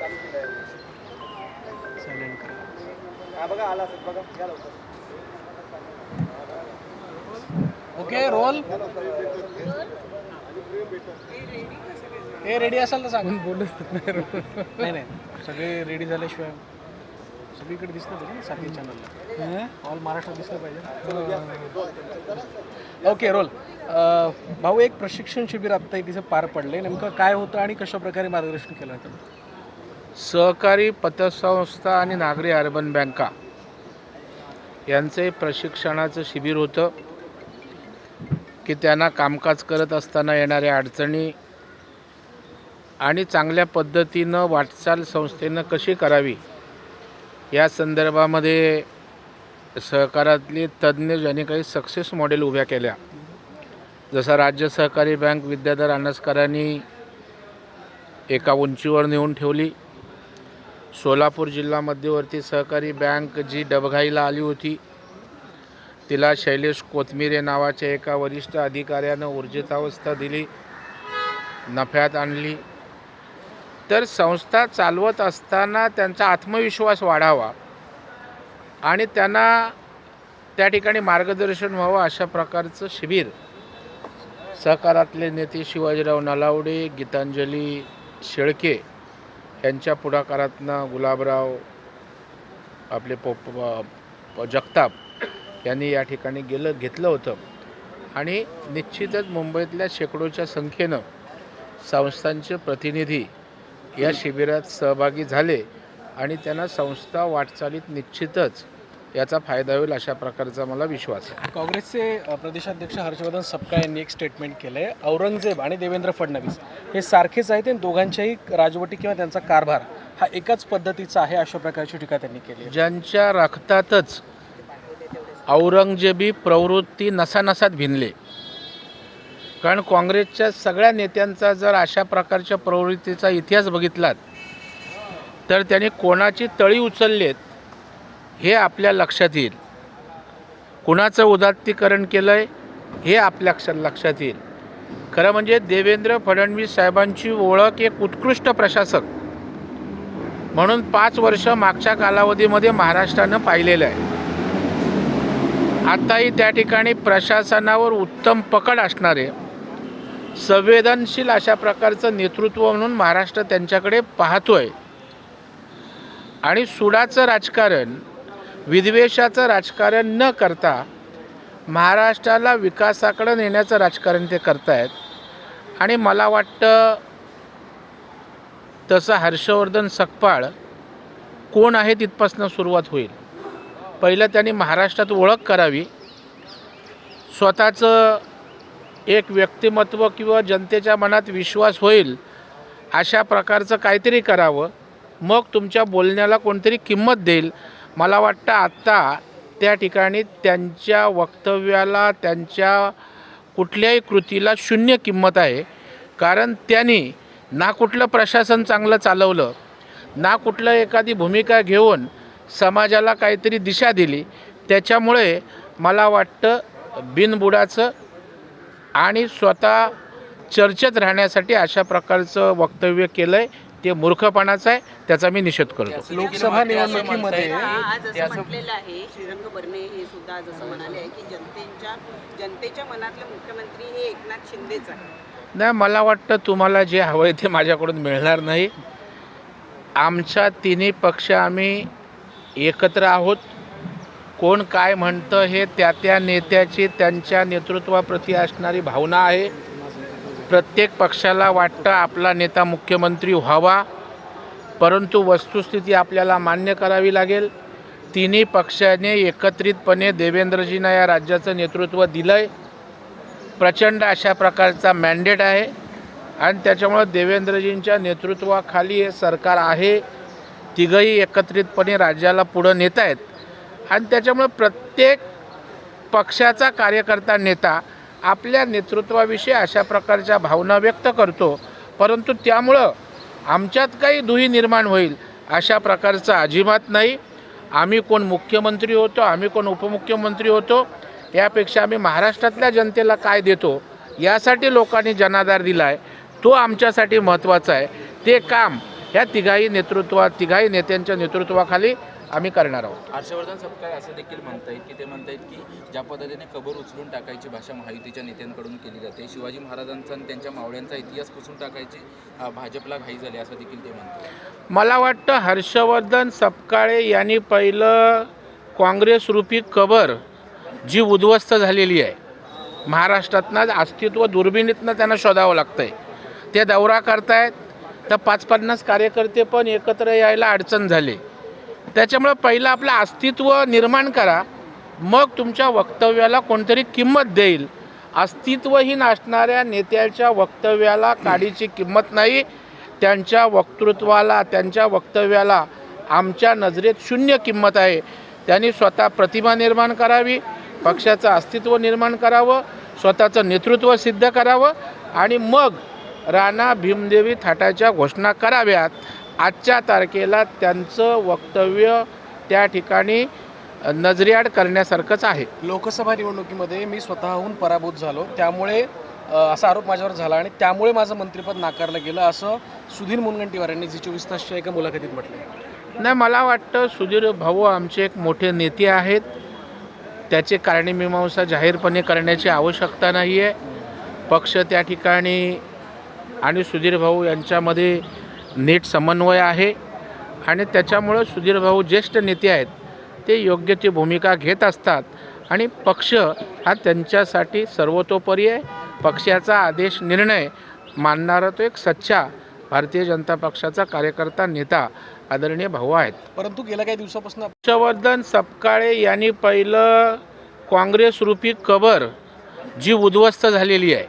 चालू केलं आहे. सायलेंट करा. हा बघा आला असेल बघा या लवकर. Okay role. हे रेडी असाल तर सांगून बोलत नाही नाही सगळे रेडी झाल्याशिवाय सगळीकडे दिसलं पाहिजे ना सारखी चॅनलला ऑल महाराष्ट्रात दिसलं पाहिजे. Okay role. भाऊ एक प्रशिक्षण शिबिर आत्ता इथे पार पडले नेमकं काय होतं आणि कशा प्रकारे मार्गदर्शन केलं जातं सहकारी पतसंस्था आणि नागरी अर्बन बँका यांचे प्रशिक्षणाचं शिबिर होतं की त्यांना कामकाज करत असताना येणाऱ्या अडचणी आणि चांगल्या पद्धतीनं वाटचाल संस्थेनं कशी करावी या संदर्भामध्ये सहकारातले तज्ज्ञ ज्यांनी काही सक्सेस मॉडेल उभ्या केल्या. जसं राज्य सहकारी बँक विद्याधर अनसकरांनी एका उंचीवर नेऊन ठेवली. सोलापूर जिल्हा मध्यवर्ती सहकारी बँक जी डबघाईला आली होती तिला शैलेश कोथमिरे नावाच्या एका वरिष्ठ अधिकाऱ्यानं ऊर्जितावस्था दिली नफ्यात आणली. तर संस्था चालवत असताना त्यांचा आत्मविश्वास वाढावा आणि त्यांना त्या ठिकाणी मार्गदर्शन व्हावं अशा प्रकारचं शिबिर. सहकारातले नेते शिवाजीराव नलावडे गीतांजली शेळके यांच्या पुढाकारातनं गुलाबराव आपले पोप जगताप यांनी या ठिकाणी गेलं घेतलं होतं. आणि निश्चितच मुंबईतल्या शेकडोच्या संख्येनं संस्थांचे प्रतिनिधी या शिबिरात सहभागी झाले आणि त्यांना संस्था वाटचालीत निश्चितच याचा फायदा होईल अशा प्रकारचा मला विश्वास आहे. काँग्रेसचे प्रदेशाध्यक्ष हर्षवर्धन सपकाळ यांनी एक स्टेटमेंट केलं आहे औरंगजेब आणि देवेंद्र फडणवीस हे सारखेच आहेत आणि दोघांच्याही राजवटी किंवा त्यांचा कारभार हा एकाच पद्धतीचा आहे अशा प्रकारची टीका त्यांनी केली ज्यांच्या रक्तातच औरंगजेबी प्रवृत्ती नसानसात भिनले. कारण काँग्रेसच्या सगळ्या नेत्यांचा जर अशा प्रकारच्या प्रवृत्तीचा इतिहास बघितलात तर त्यांनी कोणाची तळी उचललेत हे आपल्या लक्षात येईल. कुणाचं उदात्तीकरण केलं आहे हे आपल्या लक्ष- लक्षात येईल. खरं म्हणजे देवेंद्र फडणवीस साहेबांची ओळख एक उत्कृष्ट प्रशासक. म्हणून पाच वर्ष मागच्या कालावधीमध्ये महाराष्ट्रानं पाहिलेलं आहे. आताही त्या ठिकाणी प्रशासनावर उत्तम पकड असणारे संवेदनशील अशा प्रकारचं नेतृत्व म्हणून महाराष्ट्र त्यांच्याकडे पाहतो आहे आणि सुडाचं राजकारण विद्वेषाचं राजकारण न करता महाराष्ट्राला विकासाकडं नेण्याचं राजकारण ते करतायत. आणि मला वाटतं तसं हर्षवर्धन सकपाळ कोण आहे तिथपासनं सुरुवात होईल. पहिलं त्यांनी महाराष्ट्रात ओळख करावी. स्वतःचं एक व्यक्तिमत्व किंवा जनतेच्या मनात विश्वास होईल अशा प्रकारचं काहीतरी करावं. मग तुमच्या बोलण्याला कोणतरी किंमत देईल. मला वाटतं आत्ता त्या ठिकाणी त्यांच्या वक्तव्याला त्यांच्या कुठल्याही कृतीला शून्य किंमत आहे. कारण त्यांनी ना कुठलं प्रशासन चांगलं चालवलं ना कुठलं एखादी भूमिका घेऊन समाजाला काहीतरी दिशा दिली. त्याच्यामुळे मला वाटतं बिनबुडाचं आणि स्वतः चर्चेत राहण्यासाठी अशा प्रकारचं वक्तव्य केलं आहे ते मूर्खपणाचं आहे त्याचा मी निषेध करतो. लोकसभा निवडणुकीमध्ये आज असं म्हटलेलं आहे श्रीरंग बर्मे हे सुद्धा आज असं म्हणाले आहे की जनतेच्या जनतेच्या मनातले मुख्यमंत्री हे एकनाथ शिंदेच आहे. नाही मला वाटतं तुम्हाला जे हवं आहे ते माझ्याकडून मिळणार नाही. आमच्या तिन्ही पक्ष आम्ही एकत्र आहोत. कोण काय म्हणतं हे त्या त्या नेत्याची त्यांच्या नेतृत्वाप्रती असणारी भावना आहे. प्रत्येक पक्षाला वाटतं आपला नेता मुख्यमंत्री व्हावा परंतु वस्तुस्थिती आपल्याला मान्य करावी लागेल. तिन्ही पक्षाने एकत्रितपणे देवेंद्रजींना या राज्याचं नेतृत्व दिलं आहे प्रचंड अशा प्रकारचा मॅन्डेट आहे आणि त्याच्यामुळं देवेंद्रजींच्या नेतृत्वाखाली हे सरकार आहे. तिघंही एकत्रितपणे राज्याला पुढं नेत आहेत आणि त्याच्यामुळं प्रत्येक पक्षाचा कार्यकर्ता नेता आपल्या नेतृत्वाविषयी अशा प्रकारच्या भावना व्यक्त करतो. परंतु त्यामुळं आमच्यात काही दुही निर्माण होईल अशा प्रकारचं अजिबात नाही. आम्ही कोण मुख्यमंत्री होतो आम्ही कोण उपमुख्यमंत्री होतो यापेक्षा आम्ही महाराष्ट्रातल्या जनतेला काय देतो यासाठी लोकांनी जनाधार दिला आहे तो आमच्यासाठी महत्त्वाचा आहे. ते काम ह्या तिघाही नेतृत्वा तिघाही नेत्यांच्या नेतृत्वाखाली आम्ही करणार आहोत. हर्षवर्धन सपकाळ असं देखील म्हणतायत की ते म्हणतायत की ज्या पद्धतीने कबर उचलून टाकायची भाषा महायुतीच्या नेत्यांकडून केली जाते शिवाजी महाराजांचा आणि त्यांच्या मावळ्यांचा इतिहास पुसून टाकायची भाजपला घाई झाली असं देखील ते म्हणतात. मला वाटतं हर्षवर्धन सपकाळे यांनी पहिलं काँग्रेस रूपी कबर जी उद्ध्वस्त झालेली आहे महाराष्ट्रातनं अस्तित्व दुर्बिणीतनं त्यांना शोधावं लागतं आहे ते दौरा करतायत तर पाच पन्नास कार्यकर्ते पण एकत्र यायला अडचण झाली. त्याच्यामुळं पहिलं आपलं अस्तित्व निर्माण करा. मग तुमच्या वक्तव्याला कोणतरी किंमत देईल. अस्तित्वहीन असणाऱ्या नेत्याच्या वक्तव्याला काडीची किंमत नाही. त्यांच्या वक्तृत्वाला त्यांच्या वक्तव्याला आमच्या नजरेत शून्य किंमत आहे. त्यांनी स्वतः प्रतिमा निर्माण करावी पक्षाचं अस्तित्व निर्माण करावं स्वतःचं नेतृत्व सिद्ध करावं आणि मग राणा भीमदेवी थाटाच्या घोषणा कराव्यात. आजच्या तारखेला त्यांचं वक्तव्य त्या ठिकाणी नजरेआड करण्यासारखंच आहे. लोकसभा निवडणुकीमध्ये मी स्वतःहून पराभूत झालो. त्यामुळे असा आरोप माझ्यावर झाला आणि त्यामुळे माझं मंत्रिपद नाकारलं गेलं असं सुधीर मुनगंटीवार यांनी जी चोवीस तासच्या एका मुलाखतीत म्हटलं नाही मला वाटतं सुधीर भाऊ आमचे एक मोठे नेते आहेत. त्याचे कारणीमीमांसा जाहीरपणे करण्याची आवश्यकता नाही आहे पक्ष त्या ठिकाणी आणि सुधीर भाऊ यांच्यामध्ये नीट समन्वय आहे आणि त्याच्यामुळं सुधीर भाऊ ज्येष्ठ नेते आहेत ते योग्य ती भूमिका घेत असतात. आणि पक्ष हा त्यांच्यासाठी सर्वतोपरी आहे. पक्षाचा आदेश निर्णय मानणारा तो एक सच्चा भारतीय जनता पक्षाचा कार्यकर्ता नेता आदरणीय भाऊ आहेत. परंतु गेल्या काही दिवसापासून हर्षवर्धन सपकाळे यांनी पहिलं काँग्रेस रूपी कबर जी उद्ध्वस्त झालेली आहे.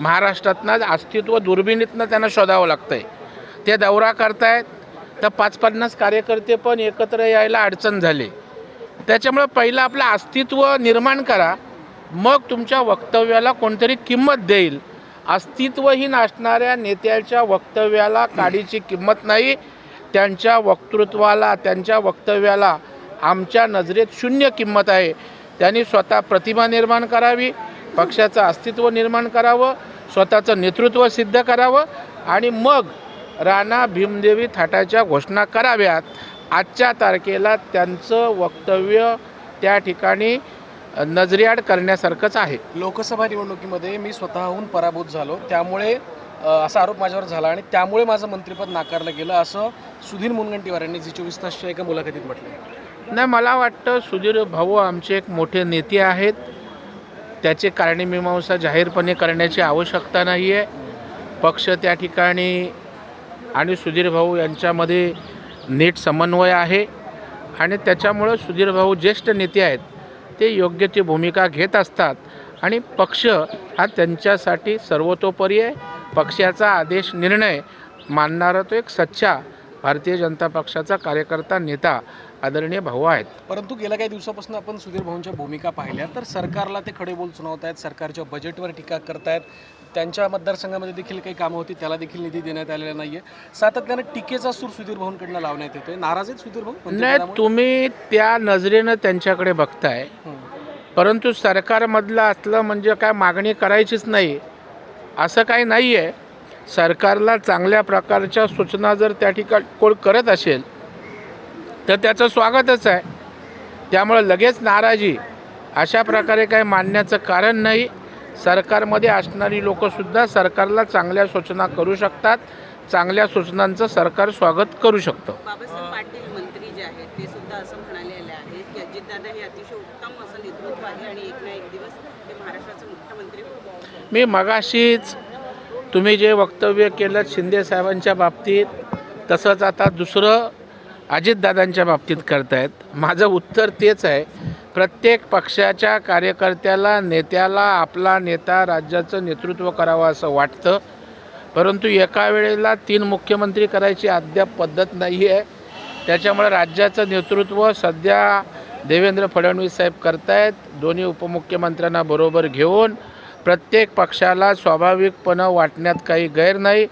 महाराष्ट्रातनं अस्तित्व दुर्बिणीतनं त्यांना शोधावं लागतं आहे ते दौरा करतायत. तर पाच पन्नास कार्यकर्ते पण एकत्र यायला अडचण झाली. त्याच्यामुळं पहिलं आपलं अस्तित्व निर्माण करा. मग तुमच्या वक्तव्याला कोणतरी किंमत देईल. अस्तित्वहीन असणाऱ्या नेत्याच्या वक्तव्याला काडीची किंमत नाही. त्यांच्या वक्तृत्वाला त्यांच्या वक्तव्याला आमच्या नजरेत शून्य किंमत आहे. त्यांनी स्वतः प्रतिमा निर्माण करावी पक्षाचं अस्तित्व निर्माण करावं स्वतःचं नेतृत्व सिद्ध करावं आणि मग राणा भीमदेवी थाटाच्या घोषणा कराव्यात. आजच्या तारखेला त्यांचं वक्तव्य त्या ठिकाणी नजरेआड करण्यासारखंच आहे. लोकसभा निवडणुकीमध्ये मी स्वतःहून पराभूत झालो. त्यामुळे असा आरोप माझ्यावर झाला आणि त्यामुळे माझं मंत्रिपद नाकारलं गेलं असं सुधीर मुनगंटीवार यांनी जी चोवीस तासच्या एका मुलाखतीत म्हटलं नाही मला वाटतं सुधीर भाऊ आमचे एक मोठे नेते आहेत. त्याचे कारणीमीमांसा जाहीरपणे करण्याची आवश्यकता नाही आहे पक्ष त्या ठिकाणी आणि सुधीर भाऊ यांच्यामध्ये नीट समन्वय आहे. आणि त्याच्यामुळं सुधीर भाऊ ज्येष्ठ नेते आहेत ते योग्य ती भूमिका घेत असतात. आणि पक्ष हा त्यांच्यासाठी सर्वतोपरी आहे. पक्षाचा आदेश निर्णय मानणारा तो एक सच्चा भारतीय जनता पक्षाचा कार्यकर्ता नेता आदरणीय भाऊ आहेत. परंतु गेल्या काही दिवसापासून आपण सुधीर भाऊंच्या भूमिका पाहिल्या तर सरकारला ते खडे बोल सुनावत आहेत सरकारच्या बजेटवर टीका करतायत. त्यांच्या मतदारसंघामध्ये देखील काही कामं होती त्याला देखील निधी देण्यात आलेला नाहीये. सातत्यानं टीकेचा सूर सुधीर भाऊंकडनं लावण्यात येतोय. नाराज आहेत सुधीर भाऊ नाही? तुम्ही त्या नजरेनं त्यांच्याकडे बघताय. परंतु सरकारमधलं असलं म्हणजे काय मागणी करायचीच नाही. असं काही नाही आहे सरकारला चांगल्या प्रकारच्या सूचना जर त्या ठिकाणी कोण करत असेल तर त्याचं स्वागतच आहे. त्यामुळं लगेच नाराजी. अशा प्रकारे काही मानण्याचं कारण नाही. सरकारमध्ये असणारी लोकंसुद्धा सरकारला चांगल्या सूचना करू शकतात चांगल्या सूचनांचं सरकार स्वागत करू शकतं बाबासाहेब पाटील मंत्री जे आहेत ते सुद्धा असं म्हणालेले आहेत की अजितदादा हे अतिशय उत्तम असं नेतृत्व आहे आणि एक ना एक दिवस ते महाराष्ट्राचे मुख्यमंत्री होतील. मी मगाशीच तुम्ही जे वक्तव्य केलं शिंदे साहेबांच्या बाबतीत तसंच आता दुसरं अजितदादांच्या बाबतीत करतायत. माझं उत्तर तेच आहे. प्रत्येक पक्षाच्या कार्यकर्त्याला नेत्याला आपला नेता राज्याचं नेतृत्व करावं असं वाटतं. परंतु एका वेळेला तीन मुख्यमंत्री करायची अद्याप पद्धत नाही आहे. त्याच्यामुळे राज्याचं नेतृत्व सध्या देवेंद्र फडणवीस साहेब करतायत. दोन्ही उपमुख्यमंत्र्यांना बरोबर घेऊन प्रत्येक पक्षाला स्वाभाविकपणं वाटण्यात काही गैर नाही.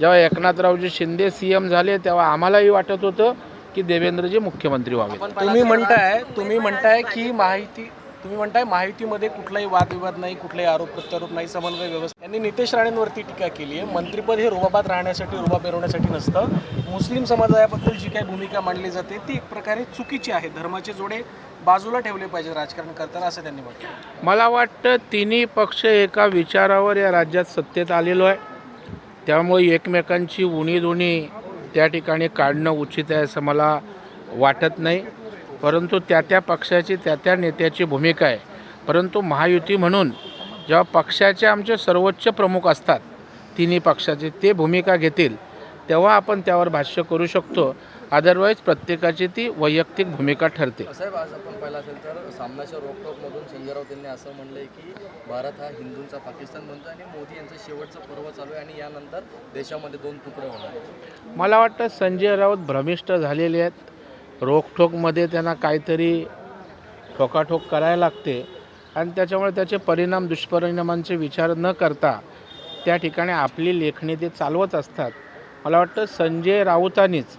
जेव्हा एकनाथरावजी शिंदे सी एम झाले तेव्हा आम्हालाही वाटत होतं. की देवेंद्रजी मुख्यमंत्री व्हावे तुम्ही म्हणताय तुम्ही म्हणताय की माहिती तुम्ही म्हणताय माहितीमध्ये कुठलाही वादविवाद नाही कुठलाही आरोप प्रत्यारोप नाही समन्वय व्यवस्था यांनी नितेश राणेंवरती टीका केली आहे. मंत्रिपद हे रुबाबात राहण्यासाठी रुबा मिरवण्यासाठी नसतं. मुस्लिम समाजाबद्दल जी काही भूमिका मांडली जाते ती एक प्रकारे चुकीची आहे. धर्माचे जोडे बाजूला ठेवले पाहिजे राजकारण करताना असं त्यांनी म्हटलं मला वाटतं तिन्ही पक्ष एका विचारावर या राज्यात सत्तेत आलेलो आहे. त्यामुळे एकमेकांची उणीधुणी त्या ठिकाणी काढणं उचित आहे असं मला वाटत नाही. परंतु त्या त्या पक्षाची त्या त्या नेत्याची भूमिका आहे. परंतु महायुती म्हणून जेव्हा पक्षाचे आमचे सर्वोच्च प्रमुख असतात तिन्ही पक्षाचे ते भूमिका घेतील तेव्हा आपण त्यावर भाष्य करू शकतो. अदरवाईज प्रत्येकाची ती वैयक्तिक भूमिका ठरते. साहेब आज आपण पाहिलं असेल तर सामनाच्या रोकटोकमधून संजय राऊत यांनी असं म्हणलंय की भारत हा हिंदूंचा पाकिस्तान बनतो आणि मोदी यांचं शेवटचं पर्व चालू आहे आणि यानंतर देशामध्ये दोन तुकडे होणार मला वाटतं संजय राऊत भ्रमिष्ट झालेले आहेत. रोखठोकमध्ये त्यांना काहीतरी ठोकाठोक करायला लागते आणि त्याच्यामुळे त्याचे परिणाम दुष्परिणामांचे विचार न करता त्या ठिकाणी आपली लेखणी ते चालवत असतात. मला वाटतं संजय राऊतांनीच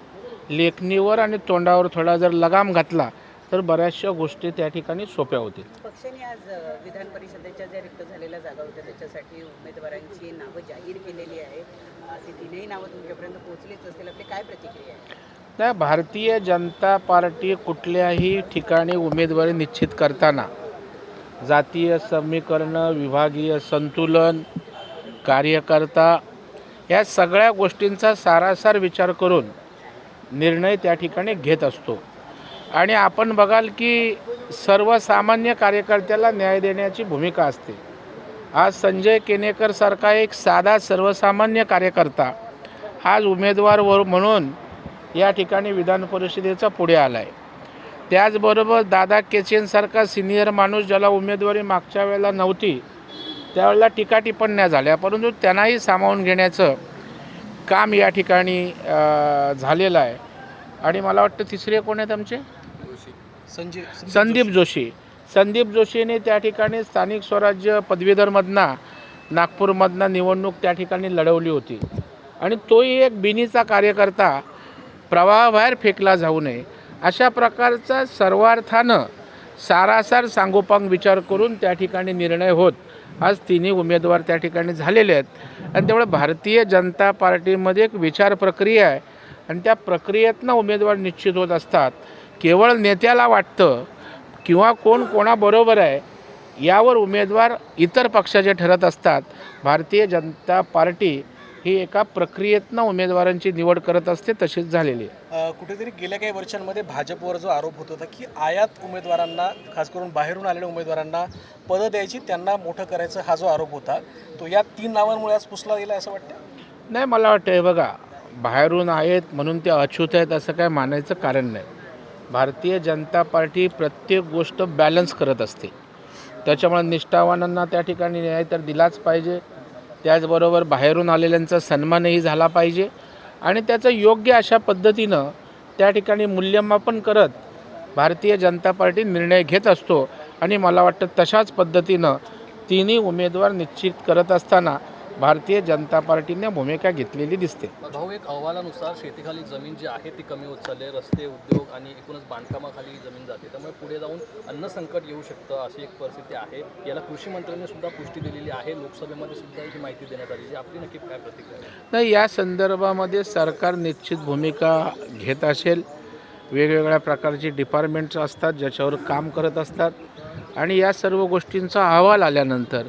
लेखणीवर आणि तोंडावर थोडा जर लगाम घातला तर बऱ्याचशा गोष्टी त्या ठिकाणी सोप्या होतील. पक्षाने आज विधान परिषदेच्या ज्या रिक्त झालेल्या जागा होत्या त्याच्यासाठी उमेदवारांची नावं जाहीर केलेली आहे. ती तीनही नावं तुमच्यापर्यंत पोहोचलीच असतील. आपली काय प्रतिक्रिया आहे? नाही भारतीय जनता पार्टी कुठल्याही ठिकाणी उमेदवारी निश्चित करताना जातीय समीकरण विभागीय संतुलन कार्यकर्ता या सगळ्या गोष्टींचा सारासार विचार करून निर्णय त्या ठिकाणी घेत असतो. आणि आपण बघाल की सर्वसामान्य कार्यकर्त्याला न्याय देण्याची भूमिका असते. आज संजय केनेकरसारखा एक साधा सर्वसामान्य कार्यकर्ता आज उमेदवार वर म्हणून या ठिकाणी विधान परिषदेचा पुढे आला आहे त्याचबरोबर दादा केचेनसारखा सिनियर माणूस ज्याला उमेदवारी मागच्या वेळेला नव्हती त्यावेळेला टीका टिप्पण्या झाल्या परंतु त्यांनाही सामावून घेण्याचं काम या ठिकाणी झालेलं आहे. आणि मला वाटतं तिसरे कोण आहेत आमचे? संजय संदीप जोशी. संदीप जोशीने त्या ठिकाणी स्थानिक स्वराज्य पदवीधरमधना नागपूरमधनं निवडणूक त्या ठिकाणी लढवली होती. आणि तोही एक बिनीचा कार्यकर्ता प्रवाहाबाहेर फेकला जाऊ नये. अशा प्रकारचा सर्वार्थानं सारासार सांगोपांग विचार करून त्या ठिकाणी निर्णय होत. आज तिन्ही उमेदवार त्या ठिकाणी झालेले आहेत. आणि त्यामुळे भारतीय जनता पार्टीमध्ये एक विचार प्रक्रिया आहे. आणि त्या प्रक्रियेतनं उमेदवार निश्चित होत असतात. केवळ नेत्याला वाटतं किंवा कोण कोणाबरोबर आहे यावर उमेदवार इतर पक्षाचे ठरत असतात. भारतीय जनता पार्टी ही एका प्रक्रियेतनं उमेदवारांची निवड करत असते तशीच झालेली आहे. कुठेतरी गेल्या काही वर्षांमध्ये भाजपवर जो आरोप होत होता की आयात उमेदवारांना खास करून बाहेरून आलेल्या उमेदवारांना पदं द्यायची त्यांना मोठं करायचं हा जो आरोप होता तो या तीन नावांमुळे आज पुसला गेला असं वाटतं? नाही मला वाटतं हे बघा बाहेरून आहेत म्हणून ते अछूत आहेत असं काय मानायचं कारण नाही. भारतीय जनता पार्टी प्रत्येक गोष्ट बॅलन्स करत असते. त्याच्यामुळे निष्ठावानांना त्या ठिकाणी न्याय तर दिलाच पाहिजे. त्याचबरोबर बाहेरून आलेल्यांचा सन्मानही झाला पाहिजे आणि त्याचं योग्य अशा पद्धतीनं त्या ठिकाणी मूल्यमापन करत भारतीय जनता पार्टी निर्णय घेत असतो. आणि मला वाटतं तशाच पद्धतीनं तिन्ही उमेदवार निश्चित करत असताना भारतीय जनता पार्टीने भूमिका घेतलेली दिसते. भाऊ एक अहवालानुसार शेतीखाली जमीन जी आहे ती कमी होत चालली रस्ते उद्योग आणि एकूणच बांधकामाखाली जमीन जाते. त्यामुळे पुढे जाऊन अन्न संकट येऊ शकतं अशी एक परिस्थिती आहे. याला कृषी मंत्र्यांनी सुद्धा पुष्टी दिलेली आहे. लोकसभेमध्ये सुद्धा ही माहिती देण्यात आली जी आपली नक्की काय प्रतिक्रिया? नाही या संदर्भामध्ये सरकार निश्चित भूमिका घेत असेल. वेगवेगळ्या प्रकारची डिपार्टमेंट्स असतात ज्याच्यावर काम करत असतात. आणि या सर्व गोष्टींचा अहवाल आल्यानंतर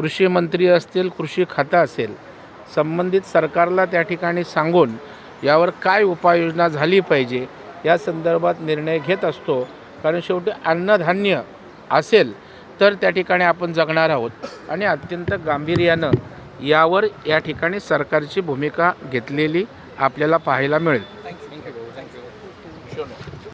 कृषी मंत्री असतील कृषी खातं असेल संबंधित सरकारला त्या ठिकाणी सांगून यावर काय उपाययोजना झाली पाहिजे या संदर्भात निर्णय घेत असतो. कारण शेवटी अन्नधान्य असेल तर त्या ठिकाणी आपण जगणार आहोत. आणि अत्यंत गांभीर्यानं यावर या ठिकाणी सरकारची भूमिका घेतलेली आपल्याला पाहायला मिळेल.